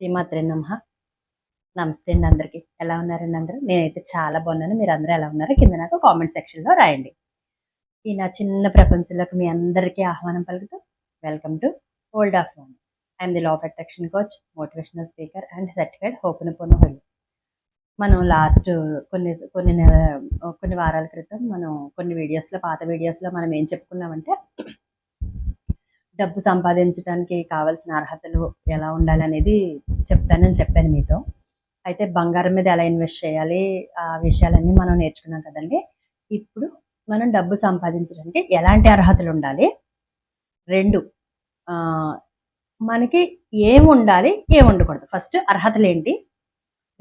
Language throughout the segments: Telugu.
శ్రీమాత్రే నమ. నమస్తే అండి అందరికి. ఎలా ఉన్నారండి అందరూ? నేనైతే చాలా బాగున్నాను. మీరు అందరూ ఎలా ఉన్నారో కింద నాకు కామెంట్ సెక్షన్లో రాయండి. ఈ నా చిన్న ప్రపంచంలోకి మీ అందరికీ ఆహ్వానం పలుకుతూ welcome to old of mon I'm the law of attraction coach motivational speaker and certified హోపున పొన్న హోల్ మనం లాస్ట్ కొన్ని కొన్ని నెల- కొన్ని వారాల క్రితం మనం కొన్ని వీడియోస్లో పాత వీడియోస్లో మనం ఏం చెప్పుకున్నామంటే డబ్బు సంపాదించడానికి కావాల్సిన అర్హతలు ఎలా ఉండాలి అనేది చెప్తానని చెప్పాను మీతో. అయితే బంగారం మీద ఎలా ఇన్వెస్ట్ చేయాలి ఆ విషయాలన్నీ మనం నేర్చుకున్నాం కదండి. ఇప్పుడు మనం డబ్బు సంపాదించడానికి ఎలాంటి అర్హతలు ఉండాలి? రెండు మనకి ఏం ఉండాలి ఏం ఉండకూడదు. ఫస్ట్ అర్హతలు ఏంటి?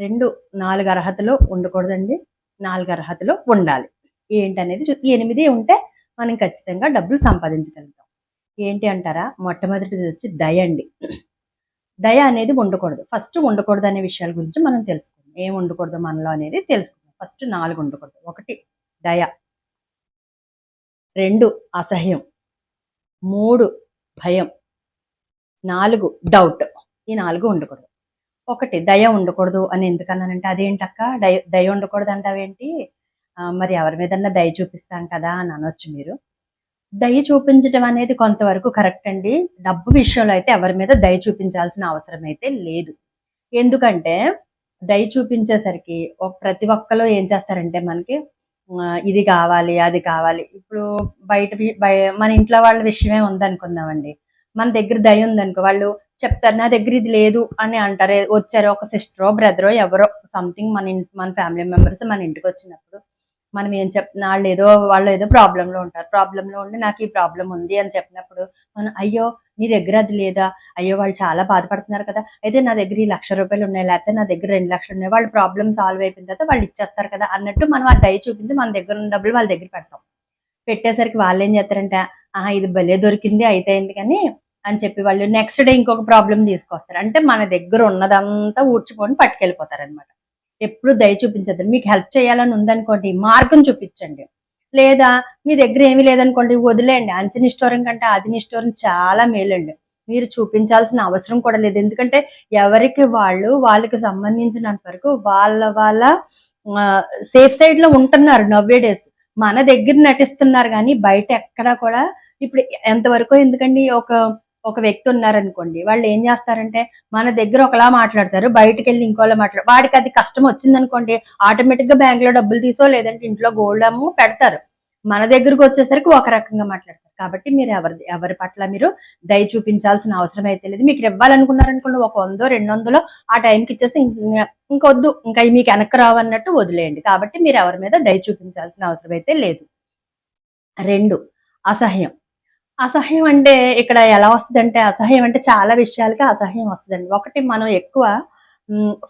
రెండు నాలుగు అర్హతలు ఉండకూడదండి. నాలుగు అర్హతలు ఉండాలి. ఏంటనేది ఎనిమిది ఉంటే మనం ఖచ్చితంగా డబ్బులు సంపాదించగలుగుతాం. ఏంటి అంటారా? మొట్టమొదటిది వచ్చి దయ అండి. దయ అనేది ఉండకూడదు. ఫస్ట్ ఉండకూడదు అనే విషయాల గురించి మనం తెలుసుకుందాం. ఏం ఉండకూడదు మనలో అనేది తెలుసుకుందాం. ఫస్ట్ నాలుగు ఉండకూడదు. ఒకటి దయ. రెండు అసహ్యం. మూడు భయం. నాలుగు డౌట్. ఈ నాలుగు ఉండకూడదు. ఒకటి దయ ఉండకూడదు అని ఎందుకన్నానంటే అదేంటక్క? దయ దయ ఉండకూడదు అంటావేంటి మరి ఎవరి మీదన్నా దయ చూపిస్తాం కదా అని అనొచ్చు మీరు. దయ చూపించడం అనేది కొంతవరకు కరెక్ట్ అండి. డబ్బు విషయంలో అయితే ఎవరి మీద దయ చూపించాల్సిన అవసరం అయితే లేదు. ఎందుకంటే దయ చూపించేసరికి ఒక ప్రతి ఒక్కరు ఏం చేస్తారంటే మనకి ఇది కావాలి అది కావాలి. ఇప్పుడు బయట బయ- మన ఇంట్లో వాళ్ళ విషయమే ఉందనుకుందామండి. మన దగ్గర దయ ఉందనుకో వాళ్ళు చెప్తారు నా దగ్గర ఇది లేదు అని అంటారు. వచ్చారు ఒక సిస్టరో బ్రదరో ఎవరో సంథింగ్ మన ఇంటి మన ఫ్యామిలీ మెంబర్స్ మన ఇంటికి వచ్చినప్పుడు మనం ఏం చెప్తున్నా వాళ్ళు ఏదో వాళ్ళు ఏదో ప్రాబ్లంలో లో ఉంటారు. ప్రాబ్లంలో లో ఉండి నాకు ఈ ప్రాబ్లం ఉంది అని చెప్పినప్పుడు మనం అయ్యో నీ దగ్గర అది లేదా? అయ్యో వాళ్ళు చాలా బాధపడుతున్నారు కదా. అయితే నా దగ్గర ఈ లక్ష రూపాయలు ఉన్నాయి లేకపోతే నా దగ్గర రెండు లక్షలు ఉన్నాయి. వాళ్ళ ప్రాబ్లం సాల్వ్ అయిపోయిన తర్వాత వాళ్ళు ఇచ్చేస్తారు కదా అన్నట్టు మనం ఆ దయ చూపించి మన దగ్గర ఉన్న డబ్బులు వాళ్ళ దగ్గర పెడతాం. పెట్టేసరికి వాళ్ళు ఏం చేస్తారంటే ఆహా ఇది భలే దొరికింది అయితే అయింది కానీ అని చెప్పి వాళ్ళు నెక్స్ట్ డే ఇంకొక ప్రాబ్లం తీసుకొస్తారు. అంటే మన దగ్గర ఉన్నదంతా ఊడ్చుకొని పట్టుకెళ్ళిపోతారు అనమాట ఎప్పుడు దయ చూపించద్దు. మీకు హెల్ప్ చేయాలని ఉందనుకోండి మార్గం చూపించండి. లేదా మీ దగ్గర ఏమీ లేదనుకోండి వదిలేయండి. అంచని స్టోరం కంటే అది నిష్ఠోరం చాలా మేలండి. మీరు చూపించాల్సిన అవసరం కూడా లేదు. ఎందుకంటే ఎవరికి వాళ్ళు వాళ్ళకి సంబంధించినంత వరకు వాళ్ళ వాళ్ళ సేఫ్ సైడ్లో ఉంటున్నారు నవ్వే డేస్ మన దగ్గర నటిస్తున్నారు కానీ బయట ఎక్కడా కూడా ఇప్పుడు ఎంతవరకు ఎందుకండి ఒక ఒక వ్యక్తి ఉన్నారనుకోండి వాళ్ళు ఏం చేస్తారంటే మన దగ్గర ఒకలా మాట్లాడతారు బయటకు వెళ్ళి ఇంకోలా మాట్లాడు వాడికి అది కష్టం వచ్చిందనుకోండి ఆటోమేటిక్గా బ్యాంక్లో డబ్బులు తీసో లేదంటే ఇంట్లో గోల్డ్ అమ్ము పెడతారు. మన దగ్గరకు వచ్చేసరికి ఒక రకంగా మాట్లాడతారు. కాబట్టి మీరు ఎవరి ఎవరి పట్ల మీరు దయ చూపించాల్సిన అవసరం అయితే లేదు. మీకు ఇవ్వాలనుకున్నారనుకోండి ఒక వందో రెండు వందలో ఆ టైంకి ఇచ్చేసి ఇంకొద్దు ఇంకా మీకు వెనక్కి రావన్నట్టు వదిలేయండి. కాబట్టి మీరు ఎవరి మీద దయ చూపించాల్సిన అవసరం అయితే లేదు. రెండు అసహ్యం. అసహ్యం అంటే ఇక్కడ ఎలా వస్తుంది అంటే అసహ్యం అంటే చాలా విషయాలకి అసహ్యం వస్తుందండి. ఒకటి మనం ఎక్కువ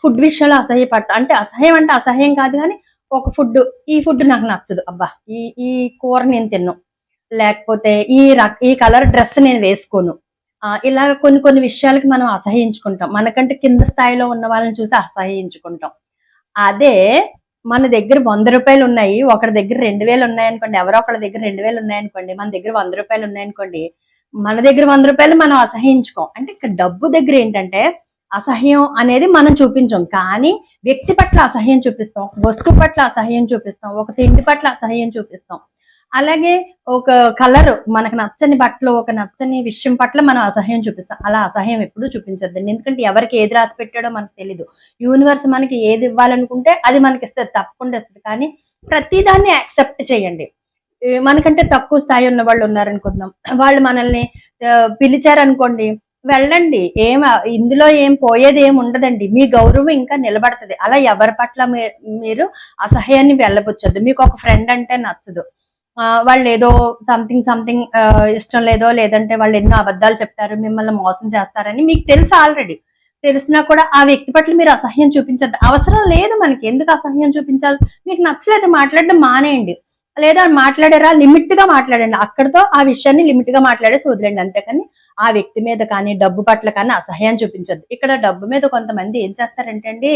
ఫుడ్ విషయంలో అసహ్యపడతాం అంటే అసహ్యం అంటే అసహ్యం కాదు కానీ ఒక ఫుడ్ ఈ ఫుడ్ నాకు నచ్చదు. అబ్బా ఈ ఈ కూర నేను తిన్ను. లేకపోతే ఈ రక ఈ కలర్ డ్రెస్ నేను వేసుకోను. ఆ, ఇలా కొన్ని కొన్ని విషయాలకి మనం అసహ్యించుకుంటాం. మనకంటే కింద స్థాయిలో ఉన్న వాళ్ళని చూసి అసహ్యించుకుంటాం. అదే మన దగ్గర వంద రూపాయలు ఉన్నాయి ఒకరి దగ్గర రెండు వేలు ఉన్నాయనుకోండి ఎవరో ఒకరి దగ్గర రెండు వేలు ఉన్నాయనుకోండి మన దగ్గర వంద రూపాయలు ఉన్నాయనుకోండి మన దగ్గర వంద రూపాయలు మనం అసహించుకోం అంటే ఇక్కడ డబ్బు దగ్గర ఏంటంటే అసహ్యం అనేది మనం చూపించాం. కానీ వ్యక్తి పట్ల అసహ్యం చూపిస్తాం వస్తువు పట్ల అసహ్యం చూపిస్తాం ఒక తిండి పట్ల అసహ్యం చూపిస్తాం. అలాగే ఒక కలర్ మనకు నచ్చని బట్టలు ఒక నచ్చని విషయం పట్ల మనం అసహ్యం చూపిస్తాం. అలా అసహ్యం ఎప్పుడూ చూపించొద్దండి. ఎందుకంటే ఎవరికి ఏది రాసి పెట్టాడో మనకు తెలీదు. యూనివర్స్ మనకి ఏది ఇవ్వాలనుకుంటే అది మనకి ఇస్తుంది తప్పకుండా ఇస్తుంది. కానీ ప్రతిదాన్ని యాక్సెప్ట్ చేయండి. మనకంటే తక్కువ స్థాయి ఉన్న వాళ్ళు ఉన్నారనుకుందాం. వాళ్ళు మనల్ని పిలిచారనుకోండి వెళ్ళండి. ఏం ఇందులో ఏం పోయేది ఏం ఉండదండి. మీ గౌరవం ఇంకా నిలబడుతుంది. అలా ఎవరి పట్ల మీ- మీరు అసహ్యాన్ని వెళ్ళబుచ్చొద్దు. మీకు ఒక ఫ్రెండ్ అంటే నచ్చదు. వాళ్ళు ఏదో సంథింగ్ సంథింగ్ ఇష్టం లేదో లేదంటే వాళ్ళు ఎన్నో అబద్ధాలు చెప్తారు మిమ్మల్ని మోసం చేస్తారని మీకు తెలుసు ఆల్రెడీ తెలిసినా కూడా ఆ వ్యక్తి పట్ల మీరు అసహ్యం చూపించద్దు. అవసరం లేదు మనకి. ఎందుకు అసహ్యం చూపించాలి? మీకు నచ్చలేదు మాట్లాడడం మానేయండి. లేదా మాట్లాడారా? లిమిట్గా మాట్లాడండి. అక్కడతో ఆ విషయాన్ని లిమిట్గా మాట్లాడేసి వదిలేండి అంతేకాని ఆ వ్యక్తి మీద కానీ డబ్బు పట్ల కానీ అసహ్యం చూపించద్దు. ఇక్కడ డబ్బు మీద కొంతమంది ఏం చేస్తారంటే అండి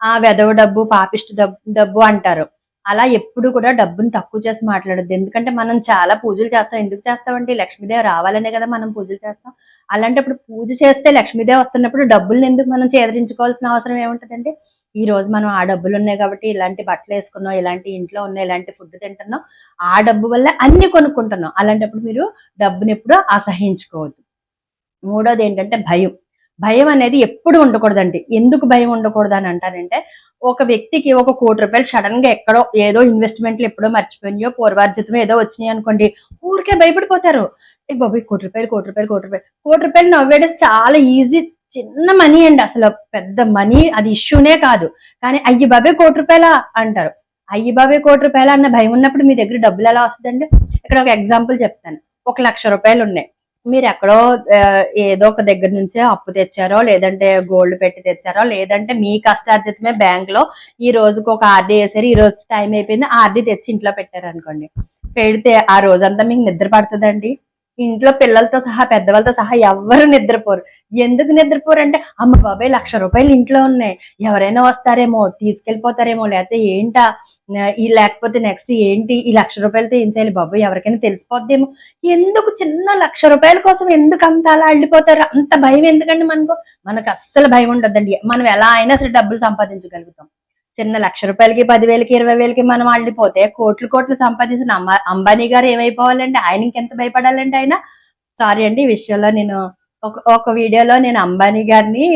ఆ వెదవ డబ్బు పాపిష్టి డబ్బు డబ్బు అంటారు. అలా ఎప్పుడు కూడా డబ్బుని తక్కువ చేసి మాట్లాడద్దు. ఎందుకంటే మనం చాలా పూజలు చేస్తాం. ఎందుకు చేస్తామండి? లక్ష్మీదేవి రావాలనే కదా మనం పూజలు చేస్తాం. అలాంటప్పుడు పూజ చేస్తే లక్ష్మీదేవి వస్తున్నప్పుడు డబ్బుల్ని ఎందుకు మనం చేదరించుకోవాల్సిన అవసరం ఏముంటుందండి? ఈ రోజు మనం ఆ డబ్బులు ఉన్నాయి కాబట్టి ఇలాంటి బట్టలు వేసుకున్నాం ఇలాంటి ఇంట్లో ఉన్నాయి ఇలాంటి ఫుడ్ తింటున్నాం. ఆ డబ్బు వల్ల అన్ని కొనుక్కుంటున్నాం. అలాంటప్పుడు మీరు డబ్బుని ఎప్పుడు అసహించుకోవద్దు మూడోది ఏంటంటే భయం. భయం అనేది ఎప్పుడు ఉండకూడదండి. ఎందుకు భయం ఉండకూడదు అని అంటారంటే ఒక వ్యక్తికి ఒక కోటి రూపాయలు సడన్గా ఎక్కడో ఏదో ఇన్వెస్ట్మెంట్లు ఎప్పుడో మర్చిపోయినాయో పూర్వార్జితం ఏదో వచ్చినాయి అనుకోండి ఊరికే భయపడిపోతారు. ఏ బాబు కోటి రూపాయలు కోటి రూపాయలు కోటి రూపాయలు కోటి రూపాయలు నవ్వేయడం చాలా ఈజీ చిన్న మనీ అండి అసలు. పెద్ద మనీ అది ఇష్యూనే కాదు. కానీ అయ్యి బాబే కోటి రూపాయల? అంటారు. అయ్యి బాబే కోటి రూపాయల? అన్న భయం ఉన్నప్పుడు మీ దగ్గర డబ్బులు ఎలా వస్తుందండి ఇక్కడ ఒక ఎగ్జాంపుల్ చెప్తాను. ఒక లక్ష రూపాయలు ఉన్నాయి. మీరు ఎక్కడో ఏదో ఒక దగ్గర నుంచే అప్పు తెచ్చారో లేదంటే గోల్డ్ పెట్టి తెచ్చారో లేదంటే మీ కష్టార్జితమే బ్యాంక్లో ఈ రోజుకు ఒక ఆర్డీ వేసారు ఈ రోజు టైం అయిపోయింది ఆర్డీ తెచ్చి ఇంట్లో పెట్టారు అనుకోండి పెడితే ఆ రోజంతా మీకు నిద్ర పడుతుందండి? ఇంట్లో పిల్లలతో సహా పెద్దవాళ్ళతో సహా ఎవ్వరు నిద్రపోరు. ఎందుకు నిద్రపోరు అంటే అమ్మ బాబాయ్ లక్ష రూపాయలు ఇంట్లో ఉన్నాయి. ఎవరైనా వస్తారేమో తీసుకెళ్ళిపోతారేమో లేకపోతే ఏంటా? ఈ లేకపోతే నెక్స్ట్ ఏంటి? ఈ లక్ష రూపాయలతో ఏం చేయాలి బాబాయ్? ఎవరికైనా తెలిసిపోద్దేమో. ఎందుకు చిన్న లక్ష రూపాయల కోసం ఎందుకు అంత అలా అల్లిపోతారు? అంత భయం ఎందుకండి మనకు? మనకు అస్సలు భయం ఉండదండి మనం ఎలా అయినా సరే డబ్బులు సంపాదించగలుగుతాం. చిన్న లక్ష రూపాయలకి పదివేలకి ఇరవై వేలకి మనం అల్లిపోతే కోట్లు కోట్లు సంపాదించిన అమ్మ- అంబానీ గారు ఏమైపోవాలండి? ఆయన ఇంకెంత భయపడాలండి ఆయన? సారీ అండి ఈ విషయంలో నేను ఒక ఒక వీడియోలో నేను అంబానీ గారిని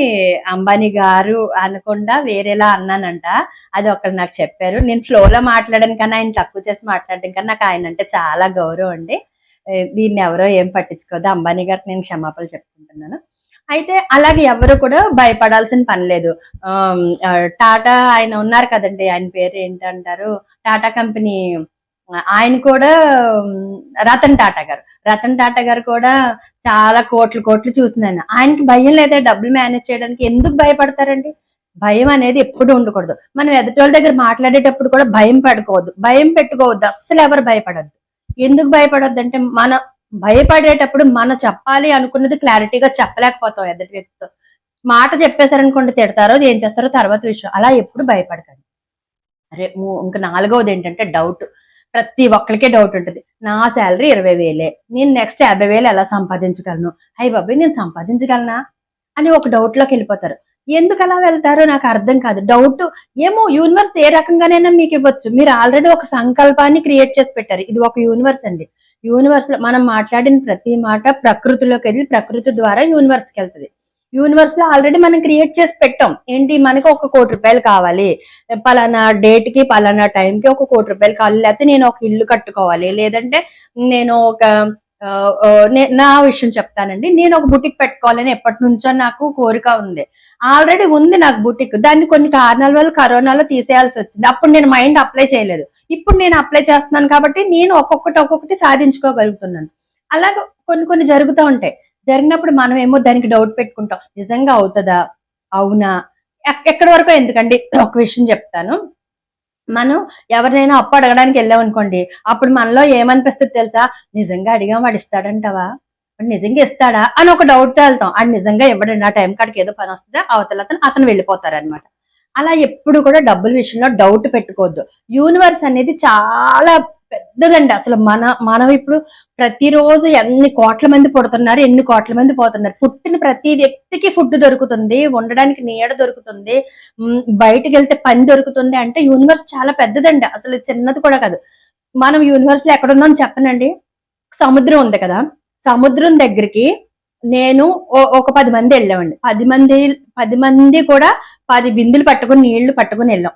అంబానీ గారు అనకుండా వేరేలా అన్నానంట. అది ఒకరు నాకు చెప్పారు. నేను ఫ్లోలో మాట్లాడడం కన్నా ఆయన తక్కువ చేసి మాట్లాడడం కన్నా నాకు ఆయన అంటే చాలా గౌరవం అండి. దీన్ని ఎవరో ఏం పట్టించుకోదు. అంబానీ గారికి నేను క్షమాపణలు చెప్పుకుంటున్నాను. అయితే అలాగే ఎవరు కూడా భయపడాల్సిన పని లేదు. టాటా ఆయన ఉన్నారు కదండి ఆయన పేరు ఏంటంటారు? టాటా కంపెనీ ఆయన కూడా రతన్ టాటా గారు. రతన్ టాటా గారు కూడా చాలా కోట్లు కోట్లు చూసిన ఆయన. ఆయనకి భయం లేదా డబ్బులు మేనేజ్ చేయడానికి. ఎందుకు భయపడతారండి? భయం అనేది ఎప్పుడు ఉండకూడదు. మనం ఎదుటోళ్ళ దగ్గర మాట్లాడేటప్పుడు కూడా భయం పెట్టుకోవద్దు భయం పెట్టుకోవద్దు. అస్సలు ఎవరు భయపడద్దు. ఎందుకు భయపడొద్దు అంటే మన భయపడేటప్పుడు మనం చెప్పాలి అనుకున్నది క్లారిటీగా చెప్పలేకపోతాం ఎదుటి వ్యక్తితో. మాట చెప్పేశారనుకోండి తిడతారో ఏం చేస్తారో తర్వాత విషయం. అలా ఎప్పుడు భయపడకండి. అరే ఇంకా నాలుగవది ఏంటంటే డౌట్. ప్రతి ఒక్కరికే డౌట్ ఉంటుంది. నా శాలరీ ఇరవై వేలే. నేను నెక్స్ట్ యాభై వేలు ఎలా సంపాదించగలను? అయ్యి బాబాయ్ నేను సంపాదించగలనా? అని ఒక డౌట్లోకి వెళ్ళిపోతారు. ఎందుకు అలా వెళ్తారో నాకు అర్థం కాదు. డౌట్ ఏమో యూనివర్స్ ఏ రకంగానైనా మీకు ఇవ్వచ్చు. మీరు ఆల్రెడీ ఒక సంకల్పాన్ని క్రియేట్ చేసి పెట్టారు. ఇది ఒక యూనివర్స్ అండి. యూనివర్స్లో మనం మాట్లాడిన ప్రతి మాట ప్రకృతిలోకి వెళ్ళి ప్రకృతి ద్వారా యూనివర్స్కి వెళ్తుంది. యూనివర్స్లో ఆల్రెడీ మనం క్రియేట్ చేసి పెట్టాం. ఏంటి? మనకి ఒక కోటి రూపాయలు కావాలి. పలానా డేట్కి పలానా టైం కి ఒక కోటి రూపాయలు కావాలి. లేకపోతే నేను ఒక ఇల్లు కట్టుకోవాలి. లేదంటే నేను ఒక నా విషయం చెప్తానండి. నేను ఒక బుటిక్ పెట్టుకోవాలని ఎప్పటి నుంచో నాకు కోరిక ఉంది. ఆల్రెడీ ఉంది నాకు బుటిక్. దాన్ని కొన్ని కారణాల వల్ల కరోనాలో తీసేయాల్సి వచ్చింది. అప్పుడు నేను మైండ్ అప్లై చేయలేదు. ఇప్పుడు నేను అప్లై చేస్తున్నాను కాబట్టి నేను ఒక్కొక్కటి ఒక్కొక్కటి సాధించుకోగలుగుతున్నాను. అలాగ కొన్ని కొన్ని జరుగుతూ ఉంటాయి. జరిగినప్పుడు మనం ఏమో దానికి డౌట్ పెట్టుకుంటాం. నిజంగా అవుతుందా? అవునా? ఎక్కడి వరకు? ఎందుకండి? ఒక విషయం చెప్తాను. మనం ఎవరినైనా అప్పు అడగడానికి వెళ్ళాం అనుకోండి అప్పుడు మనలో ఏమనిపిస్తుంది తెలుసా? నిజంగా అడిగాం వాడు ఇస్తాడంటావా? వాడు నిజంగా ఇస్తాడా? అని ఒక డౌట్ వెళ్తాం. అది నిజంగా ఇవ్వడండి ఆ టైం కాడికి ఏదో పని వస్తుందా అవతల అతను అతను వెళ్ళిపోతారనమాట అలా ఎప్పుడు కూడా డబ్బుల విషయంలో డౌట్ పెట్టుకోవద్దు. యూనివర్స్ అనేది చాలా పెద్దదండి. అసలు మన మనం ఇప్పుడు ప్రతిరోజు ఎన్ని కోట్ల మంది పుడుతున్నారు ఎన్ని కోట్ల మంది పోతున్నారు. పుట్టిన ప్రతి వ్యక్తికి ఫుడ్ దొరుకుతుంది ఉండడానికి నీడ దొరుకుతుంది బయటకు వెళ్తే పని దొరుకుతుంది అంటే యూనివర్స్ చాలా పెద్దదండి. అసలు చిన్నది కూడా కాదు. మనం యూనివర్స్లో ఎక్కడున్నాం చెప్పనండి? సముద్రం ఉంది కదా. సముద్రం దగ్గరికి నేను ఓ- ఒక పది మంది వెళ్ళామండి. పది మంది పది మంది కూడా పది బిందులు పట్టుకుని నీళ్ళు పట్టుకుని వెళ్ళాం.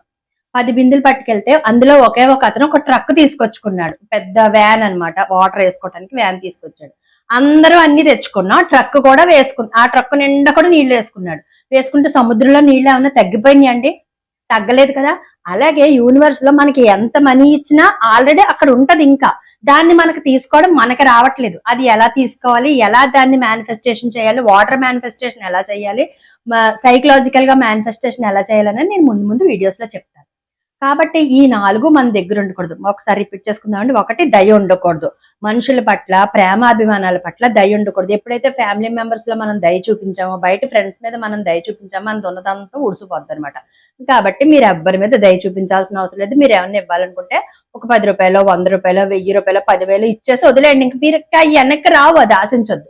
పది బిందులు పట్టుకెళ్తే అందులో ఒకే ఒక అతను ఒక ట్రక్ తీసుకొచ్చుకున్నాడు. పెద్ద వ్యాన్ అన్నమాట. వాటర్ వేసుకోవడానికి వ్యాన్ తీసుకొచ్చాడు. అందరూ అన్ని తెచ్చుకున్నాం. ట్రక్ కూడా వేసుకున్నా ఆ ట్రక్ నిండా కూడా నీళ్ళు వేసుకున్నాడు. వేసుకుంటే సముద్రంలో నీళ్ళు ఏమైనా తగ్గిపోయినాయండి అండి? తగ్గలేదు కదా? అలాగే యూనివర్స్లో మనకి ఎంత మనీ ఇచ్చినా ఆల్రెడీ అక్కడ ఉంటది ఇంకా. దాన్ని మనకి తీసుకోవడం మనకి రావట్లేదు. అది ఎలా తీసుకోవాలి? ఎలా దాన్ని మేనిఫెస్టేషన్ చేయాలి? వాటర్ మేనిఫెస్టేషన్ ఎలా చేయాలి? సైకలాజికల్గా మేనిఫెస్టేషన్ ఎలా చేయాలని నేను ముందు ముందు వీడియోస్లో చెప్తాను. కాబట్టి ఈ నాలుగు మన దగ్గర ఉండకూడదు. ఒకసారి రిపీట్ చేసుకుందామండి. ఒకటి దయ ఉండకూడదు. మనుషుల పట్ల ప్రేమాభిమానాల పట్ల దయ ఉండకూడదు. ఎప్పుడైతే ఫ్యామిలీ మెంబర్స్లో మనం దయ చూపించామో బయట ఫ్రెండ్స్ మీద మనం దయ చూపించామో మన దున్నదంతా ఉడిసిపోద్ది అనమాట కాబట్టి మీరు ఎవ్వరి మీద దయ చూపించాల్సిన అవసరం లేదు. మీరు ఏమన్నా ఇవ్వాలనుకుంటే ఒక పది రూపాయలు వంద రూపాయలు వెయ్యి రూపాయలు పదివేలు ఇచ్చేసి వదిలేయండి. ఇంక మీరు ఇంకా వెనక్కి రావు అది ఆశించొద్దు.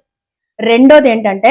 రెండోది ఏంటంటే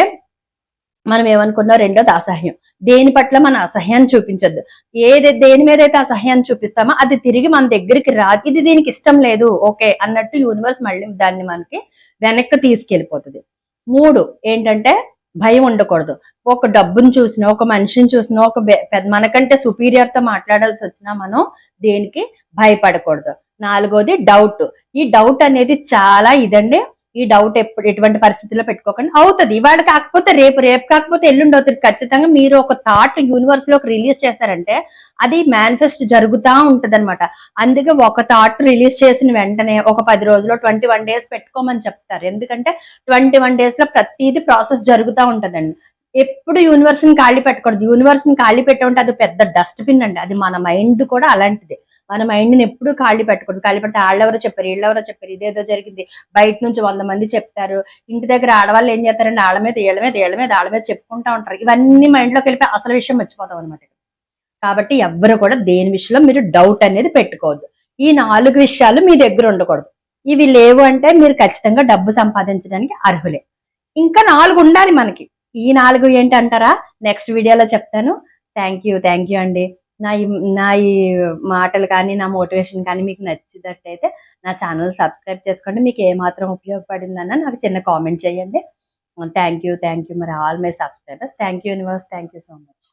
మనం ఏమనుకున్నాం రెండోది అసహ్యం దేని పట్ల మన అసహ్యాన్ని చూపించద్దు. ఏది దేని మీద అయితే అసహ్యాన్ని చూపిస్తామో అది తిరిగి మన దగ్గరికి రాదు ఇది దీనికి ఇష్టం లేదు ఓకే అన్నట్టు యూనివర్స్ మళ్ళీ దాన్ని మనకి వెనక్కి తీసుకెళ్ళిపోతుంది. మూడు ఏంటంటే భయం ఉండకూడదు. ఒక డబ్బును చూసినా ఒక మనిషిని చూసినా ఒక పెద్ద మనకంటే సుపీరియర్తో మాట్లాడాల్సి వచ్చినా మనం దేనికి భయపడకూడదు. నాలుగోది డౌట్ ఈ డౌట్ అనేది చాలా ఇదండి. ఈ డౌట్ ఎప్పుడు ఎటువంటి పరిస్థితుల్లో పెట్టుకోకండి. అవుతుంది. ఇవాళ కాకపోతే రేపు రేపు కాకపోతే ఎల్లుండి అవుతుంది. ఖచ్చితంగా మీరు ఒక థాట్ యూనివర్స్లోకి రిలీజ్ చేశారంటే అది మేనిఫెస్ట్ జరుగుతూ ఉంటుంది అనమాట అందుకే ఒక థాట్ రిలీజ్ చేసిన వెంటనే ఒక పది రోజులు ట్వంటీ వన్ డేస్ పెట్టుకోమని చెప్తారు. ఎందుకంటే ట్వంటీ వన్ డేస్లో ప్రతిదీ ప్రాసెస్ జరుగుతూ ఉంటుందండి. ఎప్పుడు యూనివర్స్ని ఖాళీ పెట్టకూడదు. యూనివర్స్ని ఖాళీ పెట్టమంటే అది పెద్ద డస్ట్బిన్ అండి. అది మన మైండ్ కూడా అలాంటిది. మన మైండ్ని ఎప్పుడు ఖాళీ పెట్టకూడదు ఖాళీ పెడితే వాళ్ళెవరో చెప్పారు వీళ్ళెవరో చెప్పారు ఇదేదో జరిగింది. బయట నుంచి వంద మంది చెప్తారు. ఇంటి దగ్గర ఆడవాళ్ళు ఏం చేస్తారంటే ఆళ్ళ మీద వీళ్ళ మీద వీళ్ళ మీద ఆళ్ళ మీద చెప్పుకుంటా ఉంటారు. ఇవన్నీ మైండ్లోకి వెళ్ళిపోయి అసలు విషయం మర్చిపోతాం అనమాట కాబట్టి ఎవ్వరు కూడా దేని విషయంలో మీరు డౌట్ అనేది పెట్టుకోవద్దు. ఈ నాలుగు విషయాలు మీ దగ్గర ఉండకూడదు. ఇవి లేవు అంటే మీరు ఖచ్చితంగా డబ్బు సంపాదించడానికి అర్హులే. ఇంకా నాలుగు ఉండాలి మనకి. ఈ నాలుగు ఏంటి అంటారా నెక్స్ట్ వీడియోలో చెప్తాను. థ్యాంక్ యూ థ్యాంక్ యూ అండి. నా ఈ నా ఈ మాటలు కానీ నా మోటివేషన్ కానీ మీకు నచ్చినట్టయితే నా ఛానల్ సబ్స్క్రైబ్ చేసుకోండి. మీకు ఏమాత్రం ఉపయోగపడిందన్న నాకు చిన్న కామెంట్ చేయండి. థ్యాంక్ యూ థ్యాంక్ యూ మరి all my subscribers. Thank you universe thank you so much.